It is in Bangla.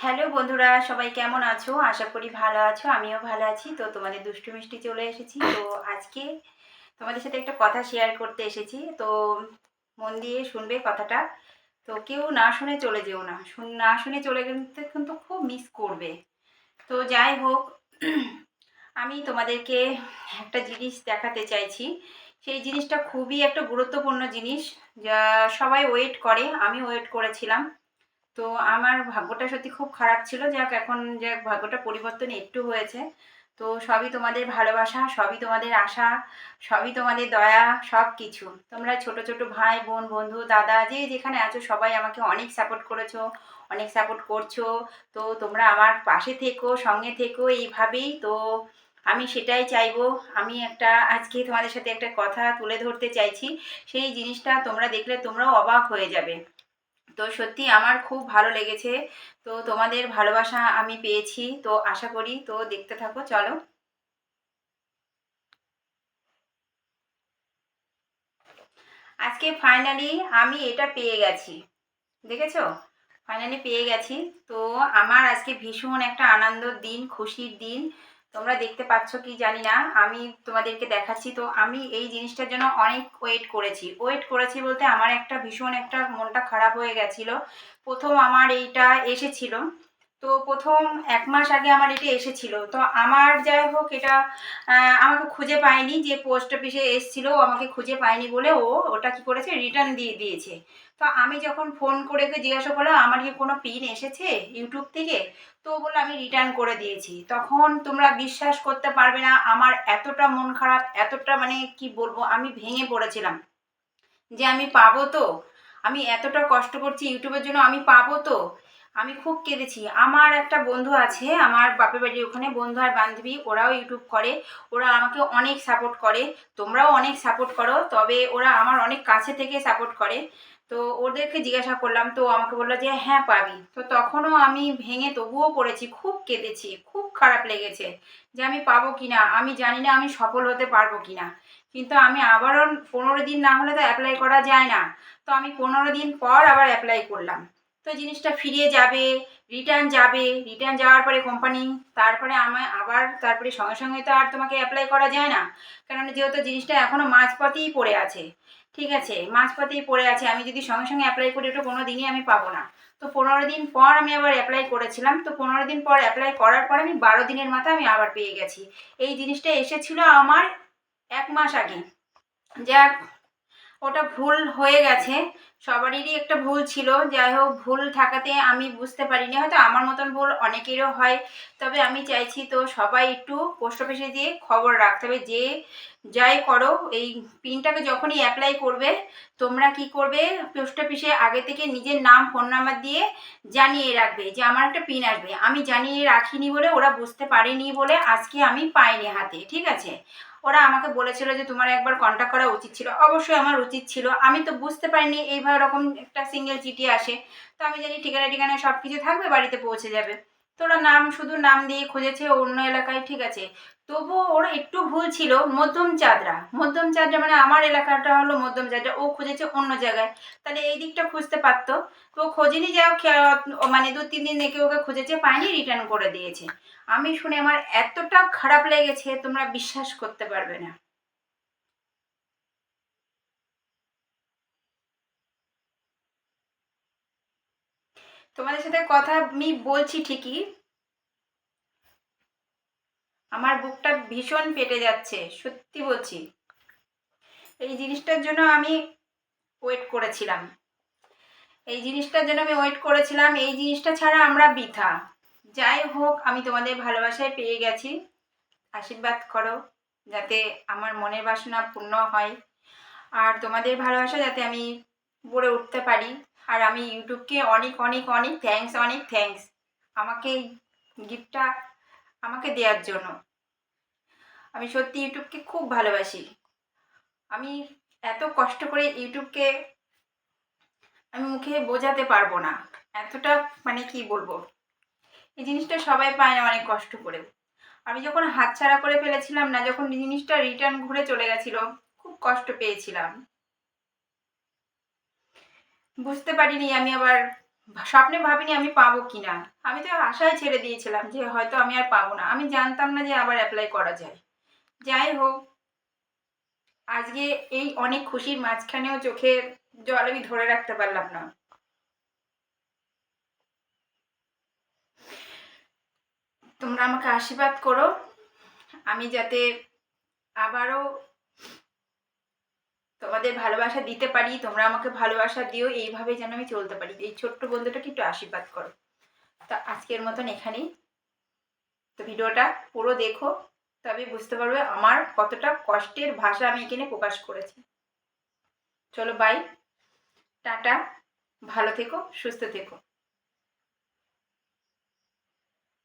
হ্যালো বন্ধুরা, সবাই কেমন আছো? আশা করি ভালো আছো, আমিও ভালো আছি। তো তোমাদের দুষ্টু মিষ্টি চলে এসেছি। তো আজকে তোমাদের সাথে একটা কথা শেয়ার করতে এসেছি। তো মন দিয়ে শুনবে কথাটা। তো কেউ না শুনে চলে যেও না। শুন, না শুনে চলে গেলে কিন্তু খুব মিস করবে। তো যাই হোক, আমি তোমাদেরকে একটা জিনিস দেখাতে চাইছি। সেই জিনিসটা খুবই একটা গুরুত্বপূর্ণ জিনিস। যা সবাই ওয়েট করে আমি ওয়েট করেছিলাম। তো আমার ভাগ্যটা সত্যি খুব খারাপ ছিল। যাক এখন যাক ভাগ্যটা পরিবর্তন একটু হয়েছে। তো সবই তোমাদের ভালোবাসা, সবই তোমাদের আশা, সবই তোমাদের দয়া সব কিছু তোমরা ছোট ছোট ভাই, বোন, বন্ধু, দাদা, যে যেখানে আছো, সবাই আমাকে অনেক সাপোর্ট করেছ, অনেক সাপোর্ট করছ। তো তোমরা আমার পাশে থেকো, সঙ্গে থেকো এইভাবেই। তো আমি সেটাই চাইব। আমি একটা, আজকে তোমাদের সাথে একটা কথা তুলে ধরতে চাইছি। সেই জিনিসটা তোমরা দেখলে তোমরাও অবাক হয়ে যাবে। তো সত্যি আমার খুব ভালো লেগেছে। তো তোমাদের ভালোবাসা আমি পেয়েছি। তো আশা করি তো দেখতে থাকো, চলো। আজকে ফাইনালি আমি এটা পেয়ে গেছি। দেখেছ? ফাইনালি পেয়ে গেছি। তো আমার আজকে ভীষণ একটা আনন্দ দিন, খুশির দিন। তোমরা দেখতে পাচ্ছ কি জানি না, আমি তোমাদেরকে দেখাচ্ছি। তো আমি এই জিনিসটার জন্য অনেক ওয়েট করেছি। ওয়েট করেছি বলতে আমার একটা ভীষণ একটা মনটা খারাপ হয়ে গেছিল। প্রথম আমার এইটা এসেছিল। তো প্রথম এক মাস আগে আমার এটা এসেছিল। তো আমার যাই হোক এটা আমাকে খুঁজে পায়নি যে পোস্ট অফিসে এসেছিল আমাকে খুঁজে পায়নি বলে ও ওটা কি করেছে? রিটার্ন দিয়ে দিয়েছে। তো আমি যখন ফোন করে জিজ্ঞাসা করলাম, আমার কি কোনো পিন এসেছে ইউটিউব থেকে? তো বলে আমি রিটার্ন করে দিয়েছি। তখন তোমরা বিশ্বাস করতে পারবে না, আমার এতটা মন খারাপ, এতটা মানে কি বলব, আমি ভেঙে পড়েছিলাম যে আমি পাবো তো। আমি এতটা কষ্ট করছি ইউটিউবের জন্য, আমি পাবো তো। আমি খুব কেঁদেছি। আমার একটা বন্ধু আছে, আমার বাপের বাড়ির ওখানে বন্ধু আর বান্ধবী, ওরাও ইউটিউব করে, ওরা আমাকে অনেক সাপোর্ট করে, তোমরাও অনেক সাপোর্ট করো, তবে ওরা আমার অনেক কাছে থেকে সাপোর্ট করে। তো ওদেরকে জিজ্ঞাসা করলাম, তো আমাকে বলল যে হ্যাঁ পাবি তো তখনও আমি ভেঙে তবুও পড়েছি, খুব কেঁদেছি, খুব খারাপ লেগেছে যে আমি পাবো কি না আমি জানি না আমি সফল হতে পারব কি না কিন্তু আমি আবারও পনেরো দিন না হলে তো অ্যাপ্লাই করা যায় না। তো আমি পনেরো দিন পর আবার অ্যাপ্লাই করলাম। তো জিনিসটা ফিরিয়ে যাবে রিটার্ন যাবে রিটার্ন যাওয়ার পরে কোম্পানি তারপরে আমায় আবার তারপরে সঙ্গে সঙ্গে তো আর তোমাকে অ্যাপ্লাই করা যায় না। কারণ যেহেতু জিনিসটা এখনও মাঝপথেই পড়ে আছে, ঠিক আছে? মাঝপথেই পড়ে আছে। আমি যদি সঙ্গে সঙ্গে অ্যাপ্লাই করি, ওটা কোনো দিনই আমি পাবো না। তো পনেরো দিন পর আমি আবার অ্যাপ্লাই করেছিলাম। তো পনেরো দিন পর অ্যাপ্লাই করার পর আমি বারো দিনের মাথায় আমি আবার পেয়ে গেছি। এই জিনিসটা এসেছিল আমার এক মাস আগে। যাক ওটা ভুল হয়ে গেছে। সবারই একটা ভুল ছিল। যাই হোক, ভুল থাকাতে আমি বুঝতে পারিনি। হয়তো আমার মতন ভুল অনেকেরও হয়। তবে আমি চাইছি তো সবাই একটু পোস্ট অফিসে দিয়ে খবর রাখতে হবে। যে যাই করো, এই পিনটাকে যখনই অ্যাপ্লাই করবে, তোমরা কি করবে? পোস্ট অফিসে আগে থেকে নিজের নাম ফোন নাম্বার দিয়ে জানিয়ে রাখবে যে আমার একটা পিন আসবে। আমি জানিয়ে রাখিনি বলে ওরা বুঝতে পারেনি বলে আজকে আমি পাইনি হাতে। ঠিক আছে? ওরা আমাকে বলেছিল যে তোমার একবার কন্ট্যাক্ট করা উচিত ছিল। অবশ্যই আমার উচিত ছিল। আমি তো বুঝতে পারিনি এইভাবে রকম একটা সিঙ্গেল চিঠি আসে। তো আমি জানি ঠিকানা ঠিকানা সব কিছু থাকবে, বাড়িতে পৌঁছে যাবে। তো ওরা নাম, শুধু নাম দিয়ে খুঁজেছে অন্য এলাকায়, ঠিক আছে। তবুও ওর একটু ভুল ছিল, মধ্যম চাঁদরা। মধ্যম চাঁদরা মানে আমার এলাকাটা হলো মধ্যম চাঁদরা। ও খুঁজেছে অন্য জায়গায়। তাহলে এই দিকটা খুঁজতে পারতো। তো খোঁজেনি যা মানে দু তিন দিন দেখে ওকে খুঁজেছে পায়নি রিটার্ন করে দিয়েছে। আমি শুনে আমার এতটা খারাপ লেগেছে, তোমরা বিশ্বাস করতে পারবে না। তোমাদের সাথে কথা আমি বলছি ঠিকই আমার বুকটা ভীষণ পেটে যাচ্ছে, সত্যি বলছি। এই জিনিসটার জন্য আমি ওয়েট করেছিলাম। এই জিনিসটার জন্য আমি ওয়েট করেছিলাম। এই জিনিসটা ছাড়া আমরা বৃথা। যাই হোক, আমি তোমাদের ভালোবাসায় পেয়ে গেছি। আশীর্বাদ করো, যাতে আমার মনের বাসনা পূর্ণ হয়। আর তোমাদের ভালোবাসা যাতে আমি গড়ে উঠতে পারি। আর আমি ইউটিউবকে অনেক অনেক অনেক থ্যাঙ্কস অনেক থ্যাঙ্কস আমাকে গিফটটা আমাকে দেওয়ার জন্য। আমি সত্যি ইউটিউবকে খুব ভালোবাসি। আমি এত কষ্ট করে ইউটিউবকে আমি মুখে বোঝাতে পারব না। এতটা মানে কি বলব? এই জিনিসটা সবাই পায় না অনেক কষ্ট করে। আমি যখন হাতছাড়া করে ফেলেছিলাম না, যখন জিনিসটা রিটার্ন ঘুরে চলে গেছিল, খুব কষ্ট পেয়েছিলাম। বুঝতে পারিনি আমি আবার স্বপ্নে ভাবিনি আমি পাবো কি না আমি তো আশায় ছেড়ে দিয়েছিলাম যে হয়তো আমি আর পাবো না। আমি জানতাম না যে আবার অ্যাপ্লাই করা যায়। যাই হোক, আজকে এই অনেক খুশির মাঝখানেও চোখে জল আমি ধরে রাখতে পারলাম না। তোমরা আমাকে আশীর্বাদ করো। আমি যাতে আবারও তোমাদের ভালোবাসা দিতে পারি, তোমরা আমাকে ভালোবাসা দিও এইভাবে যেন আমি চলতে পারি। এই ছোট্ট বন্ধুটাকে একটু আশীর্বাদ করো। তা আজকের মতন এখানেই। তো ভিডিওটা পুরো দেখো তবে বুঝতে পারবে আমার কতটা কষ্টের ভাষা আমি এখানে প্রকাশ করেছি। চলো বাই টাটা, ভালো থেকো, সুস্থ থেকো।